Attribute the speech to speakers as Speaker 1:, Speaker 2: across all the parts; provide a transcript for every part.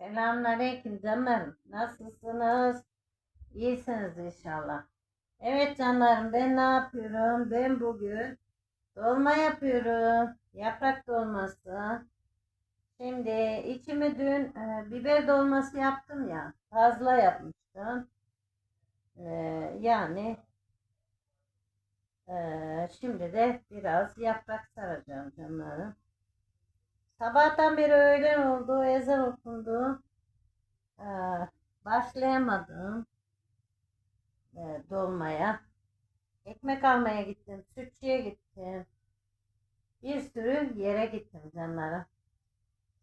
Speaker 1: Selamünaleyküm canlarım. Nasılsınız? İyisiniz inşallah. Evet canlarım ben ne yapıyorum? Ben bugün dolma yapıyorum. Yaprak dolması. Şimdi içimi dün e, biber dolması yaptım ya. Fazla yapmıştım. E, yani e, şimdi de biraz yaprak saracağım canlarım. Sabahtan beri öğlen oldu, ezan okundu. Ee, başlayamadım e, dolmaya. Ekmek almaya gittim, sütçüye gittim. Bir sürü yere gittim canlarım.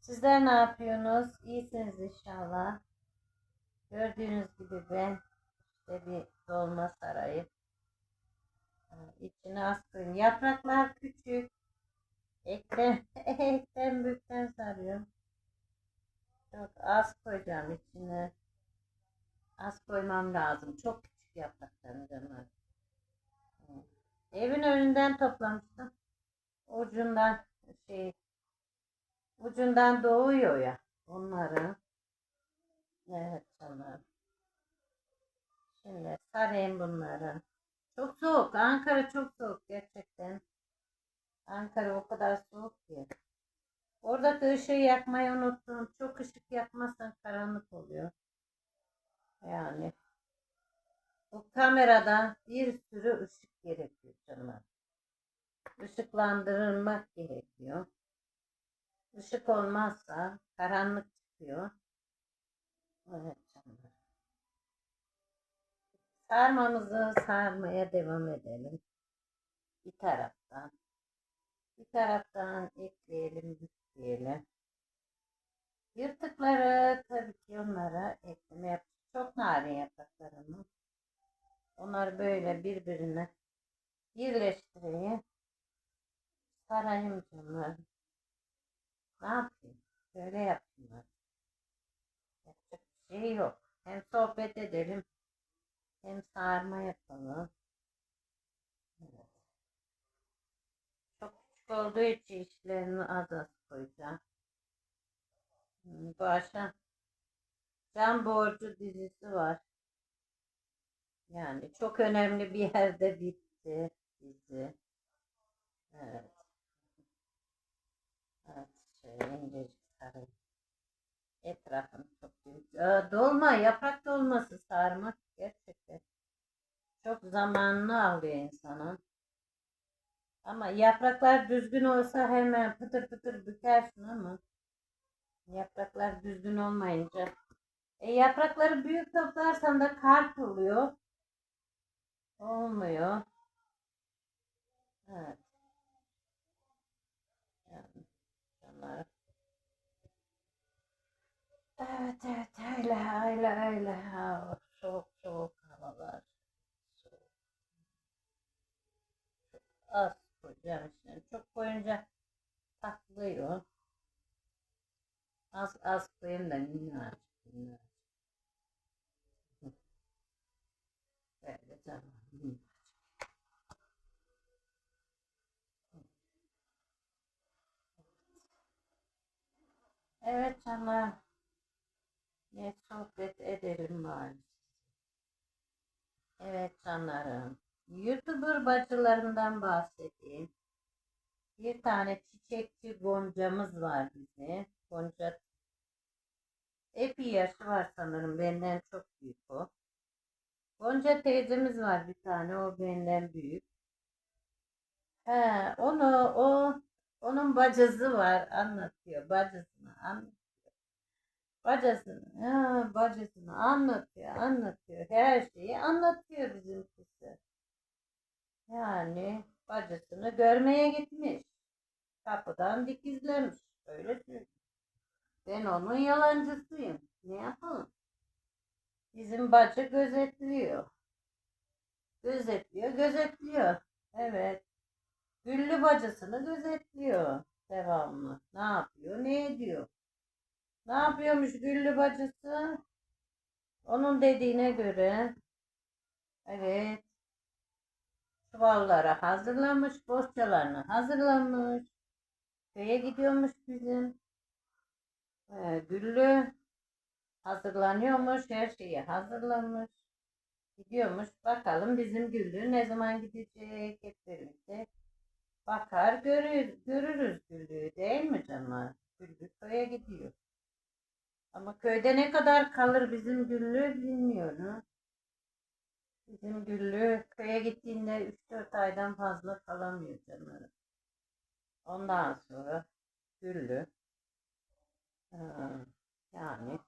Speaker 1: Sizler ne yapıyorsunuz? İyisiniz inşallah. Gördüğünüz gibi ben işte bir dolma sarayı. Ee, içine koyun. Yapraklar küçük. Eklem, eklem büyükten sarıyorum. Çok az koyacağım içine. Az koymam lazım. Çok küçük yapraklarını canlar. Evin önünden toplamıştım. Ucundan şey ucundan doğuyor ya onları. Evet canlar. Şimdi sarayım bunları. Çok soğuk. Ankara çok soğuk gerçekten. Ankara o kadar soğuk ki. Oradaki ışığı yakmayı unuttum. Çok ışık yakmazsan karanlık oluyor. Yani bu kameradan bir sürü ışık gerekiyor canlar. Işıklandırılmak gerekiyor. Işık olmazsa karanlık çıkıyor. Evet canlar. Sarmamızı sarmaya devam edelim. Bir taraftan. Bir taraftan ekleyelim, bükleyelim. Yırtıkları tabii ki onlara ekleme yap. Çok narin yapraklarını. Onları böyle birbirine birleştireyim. Sarayım canlar. Ne yapayım? Böyle yapayım. Yapacak bir şey yok. Hem sohbet edelim. Hem sarma yapalım. Evet. Çok küçük olduğu için işlerini az az koyacağım. Bu akşam Can Borcu dizisi var. Yani çok önemli bir yerde bitti dizi. Evet. Evet, şöyle incecik sarayım. Çok büyük. Dolma, yaprak dolması sarmak gerçekten çok zamanını alıyor insanın. Ama yapraklar düzgün olsa hemen pıtır pıtır bükersin ama yapraklar düzgün olmayınca e, yaprakları büyük toplarsan da kart oluyor. Olmuyor. Evet. Yani. Evet evet öyle öyle öyle. Ha, soğuk soğuk havalar. Soğuk. Az koyacağım. Çok koyunca patlıyor. Az az koyayım da minnacık minnacık. Böyle tamam. Evet canlar. Ne sohbet edelim bari. Evet canlarım. YouTuber bacılarından bahsedeyim. Bir tane çiçekçi Gonca'mız var bize. Gonca epey yaşı var sanırım. Benden çok büyük o. Gonca teyzemiz var bir tane. O benden büyük. He, onu o onun bacısı var anlatıyor. Bacısını anlatıyor. Bacısını, ha, bacısını anlatıyor, anlatıyor. Her şeyi anlatıyor bizimkisi. Yani bacısını görmeye gitmiş. Kapıdan dikizlemiş. Öyle söylüyor. Ben onun yalancısıyım. Ne yapalım? Bizim bacı gözetliyor. Gözetliyor, gözetliyor. Evet. Güllü bacısını gözetliyor devamlı. Ne yapıyor, ne ediyor? Ne yapıyormuş Güllü bacısı? Onun dediğine göre evet çuvallara hazırlamış, bohçalarını hazırlamış. Köye gidiyormuş bizim. Ee, Güllü Hazırlanıyormuş, her şeyi hazırlamış. Gidiyormuş. Bakalım bizim Güllü ne zaman gidecek hep birlikte. Bakar görür, görürüz Güllü'yü değil mi canlar? Güllü köye gidiyor. Ama köyde ne kadar kalır bizim Güllü bilmiyorum. Bizim Güllü köye gittiğinde 3-4 aydan fazla kalamıyor canlarım. Ondan sonra Güllü ha, yani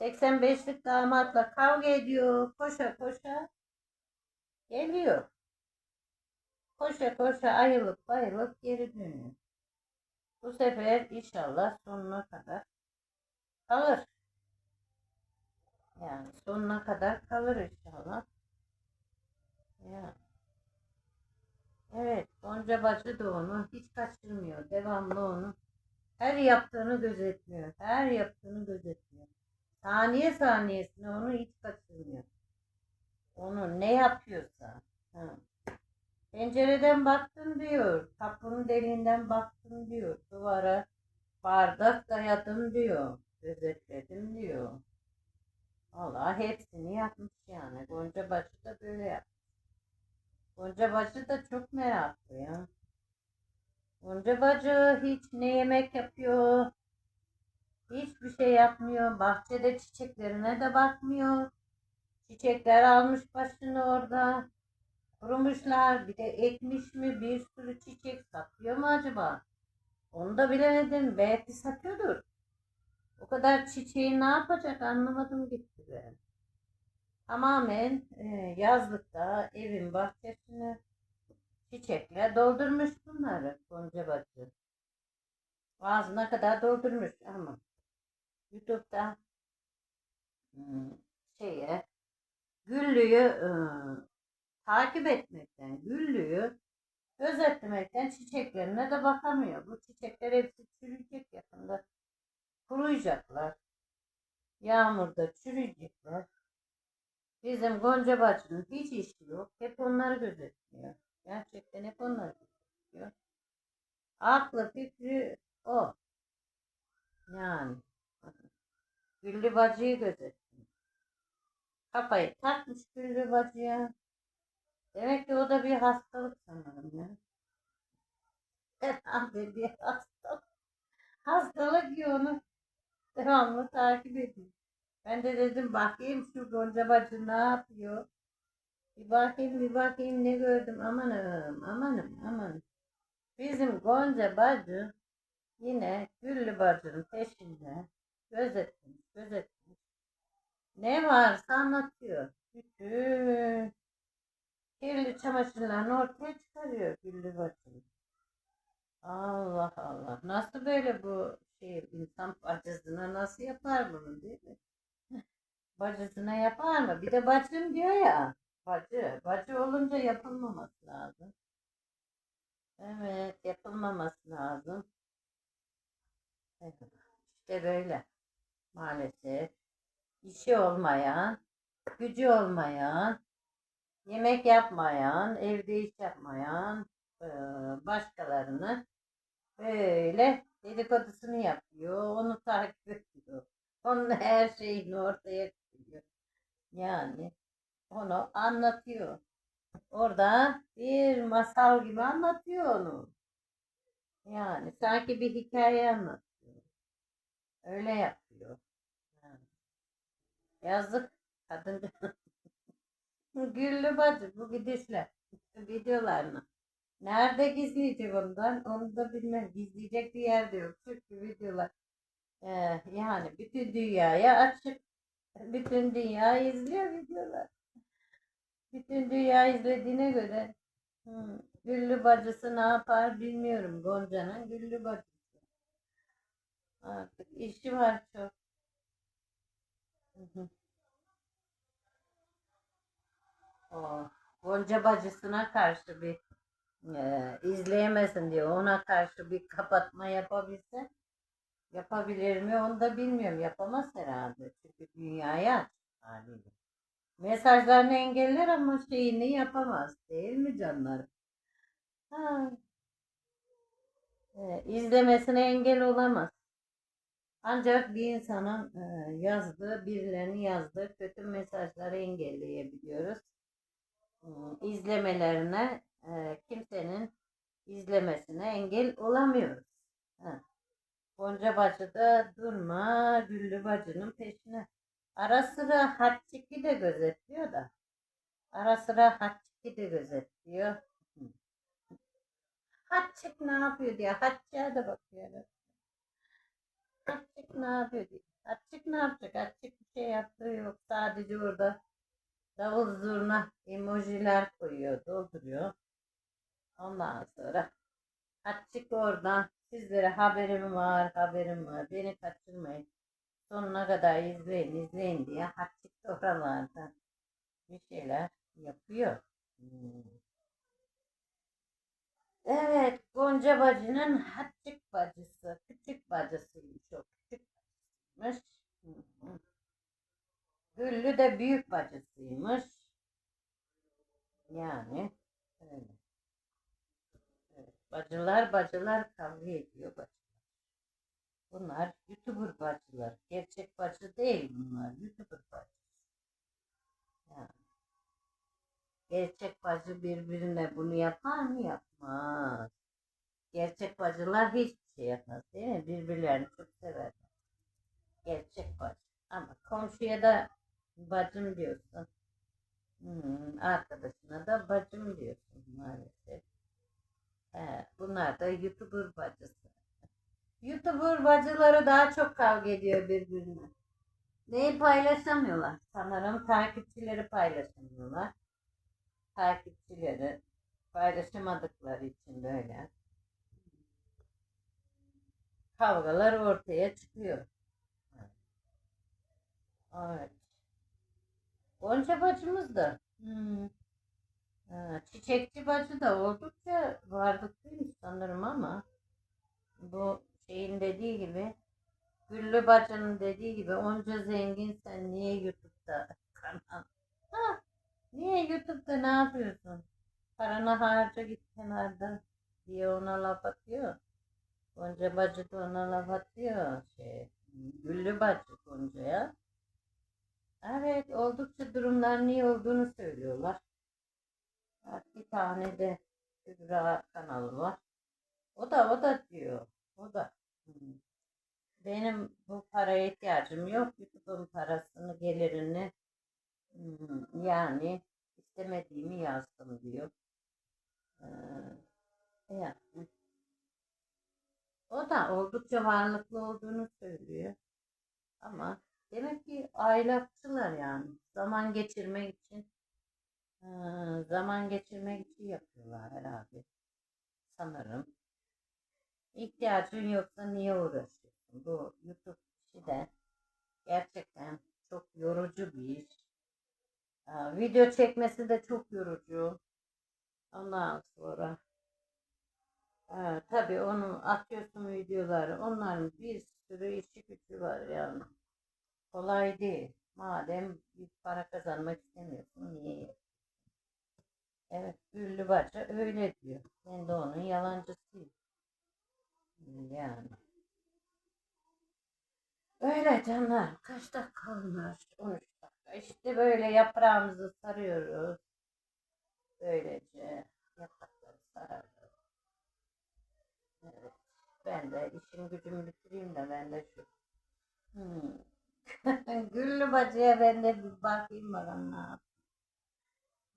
Speaker 1: 85'lik damatla kavga ediyor. Koşa koşa geliyor. Koşa koşa ayılıp bayılıp geri dönüyor. Bu sefer inşallah sonuna kadar kalır. Yani sonuna kadar kalır inşallah. Ya. Evet, Gonca bacı da onu hiç kaçırmıyor. Devamlı onu her yaptığını gözetliyor. Her yaptığını gözetliyor. Saniye saniyesine onu hiç kaçırmıyor. Onu ne yapıyorsa. Ha. Pencereden baktım diyor. Kapının deliğinden baktım diyor. Duvara bardak dayadım diyor. Gözetledim diyor. Allah hepsini yapmış yani. Gonca bacı da böyle yapmış. Gonca bacı da çok meraklı ya. Gonca bacı hiç ne yemek yapıyor, hiçbir şey yapmıyor. Bahçede çiçeklerine de bakmıyor. Çiçekler almış başını orada. Kurumuşlar. Bir de ekmiş mi bir sürü çiçek satıyor mu acaba? Onu da bilemedim. Belki satıyordur. O kadar çiçeği ne yapacak anlamadım gitti ben. Tamamen e, yazlıkta evin bahçesini çiçekle doldurmuş bunları Gonca bacı. Ağzına kadar doldurmuş ama YouTube'da hmm, şeye Güllü'yü e, takip etmekten, Güllü'yü gözetlemekten çiçeklerine de bakamıyor. Bu çiçekler hepsi çürüyecek yakında. Kuruyacaklar. Yağmurda çürüyecekler. Bizim Gonca bacının hiç işi yok. Hep onları gözetliyor. Gerçekten hep onları gözetliyor. Aklı fikri o. Yani. Güllü bacıyı gözetliyor. Kafayı takmış Güllü bacıya. Demek ki o da bir hastalık sanırım ya. Herhalde bir hastalık. Hastalık ki onu devamlı takip ediyor. Ben de dedim bakayım şu Gonca bacı ne yapıyor. Bir bakayım bir bakayım ne gördüm amanım amanım amanım. Bizim Gonca bacı yine Güllü bacının peşinde gözetmiş gözetmiş. Ne varsa anlatıyor. Bütün kirli çamaşırlarını ortaya çıkarıyor Güllü bacı. Allah Allah. Nasıl böyle bu şey insan bacısına nasıl yapar bunu değil mi? Bacısına yapar mı? Bir de bacım diyor ya. Bacı. Bacı olunca yapılmaması lazım. Evet yapılmaması lazım. Evet, İşte böyle. Maalesef. İşi olmayan, gücü olmayan, yemek yapmayan, evde iş yapmayan eee, başkalarını böyle dedikodusunu yapıyor. Onu takip ediyor. Onun her şeyini ortaya. Yani onu anlatıyor. Orada bir masal gibi anlatıyor onu. Yani sanki bir hikaye anlatıyor. Öyle yapıyor. Yani. Yazık kadın. Güllü bacı bu gidişle videolarını. Nerede gizleyecek ondan? Onu da bilmem. Gizleyecek bir yerde yok. Çünkü videolar ee, yani bütün dünyaya açık. Bütün dünya izliyor videolar. Bütün dünya izlediğine göre hmm, Güllü bacısı ne yapar bilmiyorum. Gonca'nın Güllü bacısı. Artık işi var çok. Hı hı. O Gonca bacısına karşı bir e, izleyemesin diye ona karşı bir kapatma yapabilse yapabilir mi onu da bilmiyorum. Yapamaz herhalde. Çünkü dünyaya açık haliyle. Mesajlarını engeller ama şeyini yapamaz. Değil mi canlarım? Ha. E, izlemesine engel olamaz. Ancak bir insanın e, yazdığı, birilerinin yazdığı kötü mesajları engelleyebiliyoruz. Hmm, İzlemelerine, e, kimsenin izlemesine engel olamıyoruz. Ha. Gonca bacı da durma Güllü bacının peşine. Ara sıra Hatçiki de gözetliyor da. Ara sıra Hatçiki de gözetliyor. Hatçik ne yapıyor diye. Hatçığa da bakıyor. Hatçik ne yapıyor diye. Hatçik ne yapacak? Hatçik bir şey yaptığı yok. Sadece orada davul zurna emojiler koyuyor, dolduruyor. Ondan sonra Hatçik oradan sizlere haberim var, haberim var. Beni kaçırmayın. Sonuna kadar izleyin, izleyin diye Hatçik de oralarda bir şeyler yapıyor. Hmm. Evet, Gonca bacının Hatçik bacısı, küçük bacısıymış o, küçük bacısıymış. Güllü de büyük bacısıymış. Yani öyle. Bacılar bacılar kavga ediyor bacılar. Bunlar YouTuber bacılar. Gerçek bacı değil bunlar. YouTuber bacı. Yani. Gerçek bacı birbirine bunu yapar mı? Yapmaz. Gerçek bacılar hiçbir şey yapmaz değil mi? Birbirlerini çok severler. Gerçek bacı. Ama komşuya da bacım diyorsun. Hmm, arkadaşına da bacım diyorsun maalesef. Bunlar da YouTuber bacısı. YouTuber bacıları daha çok kavga ediyor birbirine. Neyi paylaşamıyorlar? Sanırım takipçileri paylaşamıyorlar. Takipçileri paylaşamadıkları için böyle. Kavgalar ortaya çıkıyor. Evet. Gonca bacımız da. Hmm. Ha, çiçekçi bacı da oldukça varlıklıymış sanırım ama bu şeyin dediği gibi Güllü bacının dediği gibi onca zengin sen niye YouTube'da kanal? Ha, niye YouTube'da ne yapıyorsun? Paranı harca git kenarda diye ona laf atıyor. Gonca bacı da ona laf atıyor. Şey, Güllü bacı Gonca'ya. Evet, oldukça durumların iyi olduğunu söylüyorlar. Bir tane de Kübra kanalı var. O da o da diyor. O da. hmm, Benim bu paraya ihtiyacım yok. YouTube'un parasını, gelirini hmm, yani istemediğimi yazdım diyor. Ee, yani. O da oldukça varlıklı olduğunu söylüyor. Ama demek ki aylakçılar yani. Zaman geçirmek için zaman geçirmek için yapıyorlar herhalde. Sanırım. İhtiyacın yoksa niye uğraşıyorsun? Bu YouTube işi de gerçekten çok yorucu bir iş. Video çekmesi de çok yorucu. Ondan sonra ee, tabii onu atıyorsun videoları. Onların bir sürü işi gücü var yani. Kolay değil. Madem bir para kazanmak istemiyorsun niye yapıyorsun? Evet, Güllü Bacı öyle diyor. Ben de onun yalancısıyım. Yani. Öyle canlar. Kaç dakika olmuş? 13 dakika. İşte böyle yaprağımızı sarıyoruz. Böylece yaprakları sararız. Evet. Ben de işim gücümü bitireyim de ben de şu. Hmm. Güllü Bacı'ya ben de bir bakayım bakalım ne yapayım.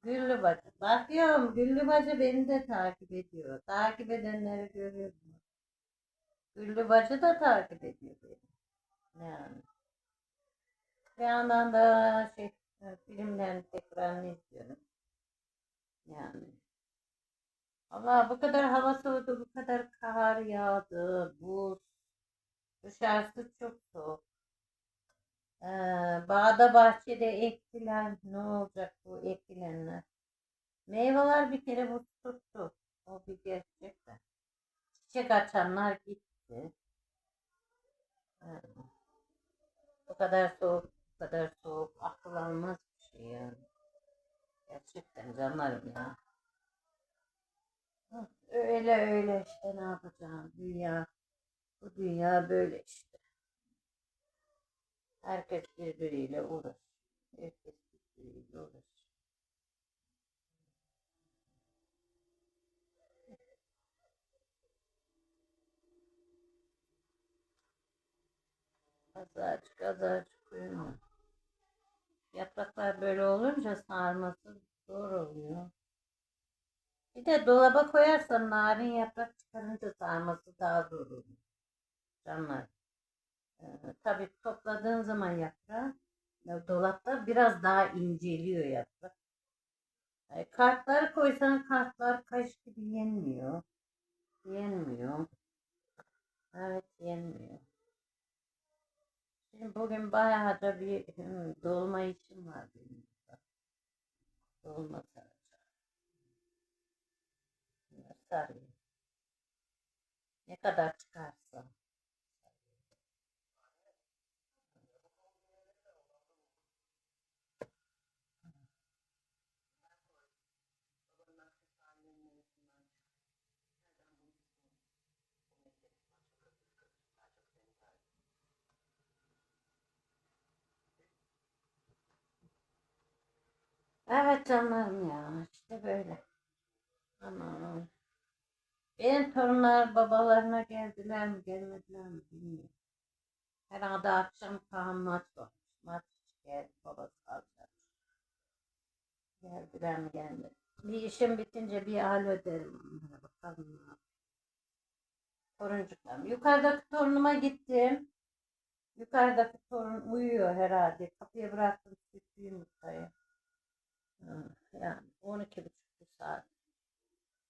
Speaker 1: Güllü Bacı. Bakıyorum Güllü Bacı beni de takip ediyor. Takip edenleri görüyorum. Güllü Bacı da takip ediyor beni. Yani. Bir yandan da şey, filmlerin tekrarını izliyorum. Yani. Allah bu kadar hava soğudu, bu kadar kar yağdı, buz. Dışarısı çok soğuk. Ee, bağda bahçede ektiler. Ne olacak bu ekilenler? Meyveler bir kere bu tuttu. O bir gerçek de. Çiçek açanlar gitti. Ee, bu kadar soğuk, bu kadar soğuk. Akıl almaz bir şey yani. Gerçekten canlarım ya. Öyle öyle işte ne yapacağım. Dünya, bu dünya böyle işte. Herkes birbiriyle uğraş. Herkes birbiriyle uğraş. Azıcık azıcık uyuma. Yapraklar böyle olunca sarması zor oluyor. Bir de dolaba koyarsan narin yaprak çıkarınca sarması daha zor oluyor. Canlar. Ee, tabii topladığın zaman yaprağı e, dolapta biraz daha inceliyor yaprak. E, kartları koysan kartlar kaş gibi yenmiyor. Yenmiyor. Evet yenmiyor. Şimdi bugün bayağı da bir dolma işim var benim. Dolma saracağım. Ne kadar çıkarsa. Evet canlarım ya işte böyle. Aman. Benim torunlar babalarına geldiler mi gelmediler mi bilmiyorum. Herhalde akşam Kaan maç var. Maç gel babası alacak. Geldiler mi gelmedi. Bir işim bitince bir hal öderim onlara bakalım. Toruncuklarım. Yukarıdaki torunuma gittim. Yukarıdaki torun uyuyor herhalde. Kapıya bıraktım sütlü yumurtayı. Yani 12 buçuk saat.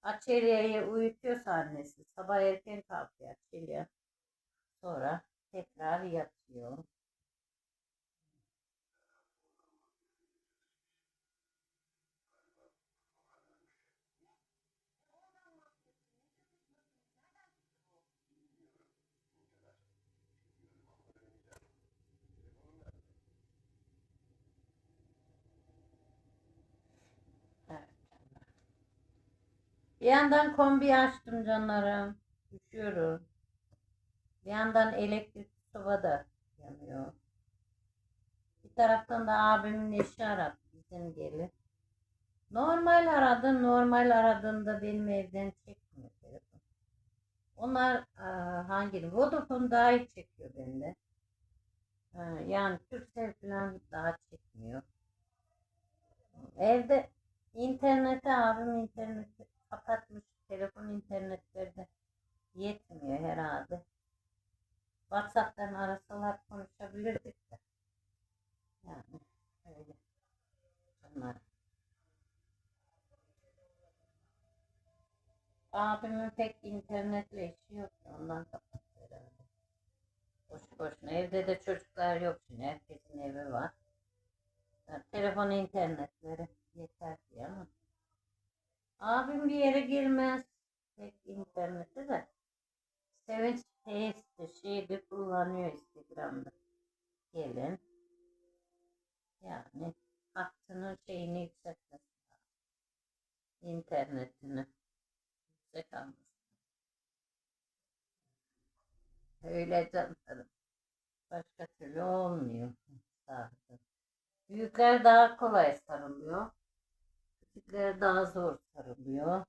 Speaker 1: Açelya'yı uyutuyorsa annesi. Sabah erken kalkıyor Açelya. Sonra tekrar yatıyor. Bir yandan kombi açtım canlarım. Üşüyorum. Bir yandan elektrik soba da yanıyor. Bir taraftan da abimin eşi aradı bizim gelin. Normal aradı. Normal aradığında benim evden çekmiyor telefon. Onlar aa, hangi? Vodafone daha iyi çekiyor bende. Ha, yani Turkcell falan daha çekmiyor. Evde internete abim interneti kapatmış. Telefon internetleri de yetmiyor herhalde. WhatsApp'tan arasalar konuşabilirdik de. Yani öyle. Bunlar. Abimin pek internetle işi yok. Ondan kapattı herhalde. Boş boşuna. Evde de çocuklar yok şimdi. Herkesin evi var. Ya, telefon internetleri yeter ki ama. Abim bir yere girmez. Pek internete de. Sevinç teyze şeyde kullanıyor Instagram'da. Gelin. Yani hattının şeyini yükseltmesi. İnternetini yüksek alması. Öyle canlarım. Başka türlü olmuyor. Büyükler daha kolay sarılıyor. Küçükler daha zor sarılıyor.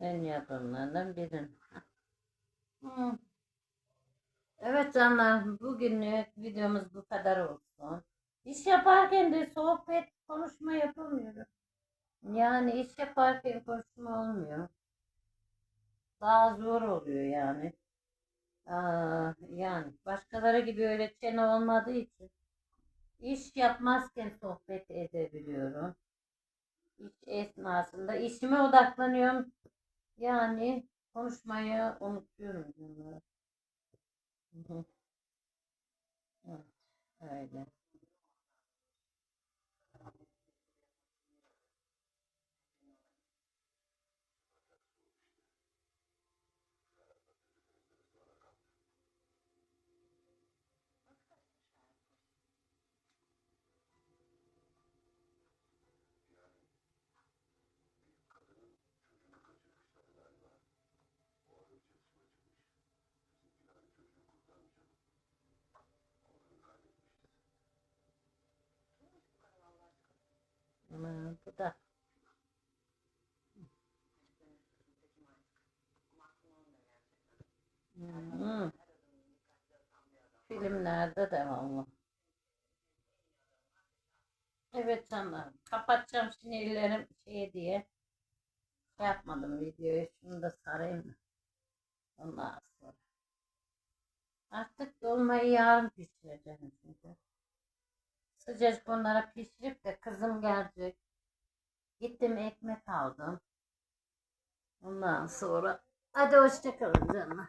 Speaker 1: En yakınlarından birin. Hı. Evet canlar, bugünlük videomuz bu kadar olsun. İş yaparken de sohbet, konuşma yapamıyoruz. Yani iş yaparken konuşma olmuyor. Daha zor oluyor yani. Aa, yani başkaları gibi öyle çene olmadığı için iş yapmazken sohbet edebiliyorum. İş esnasında işime odaklanıyorum. Yani konuşmayı unutuyorum. hı. Evet. Öyle. Ama bu da Hmm. Filmlerde de valla. Evet canım. Kapatacağım şimdi ellerim şey diye. Şey yapmadım videoyu. Şunu da sarayım mı? Ondan sonra. Artık dolmayı yarın pişireceğim çünkü. Sıcacık bunlara pişirip de kızım gelecek. Gittim ekmek aldım. Ondan sonra hadi hoşçakalın canlar.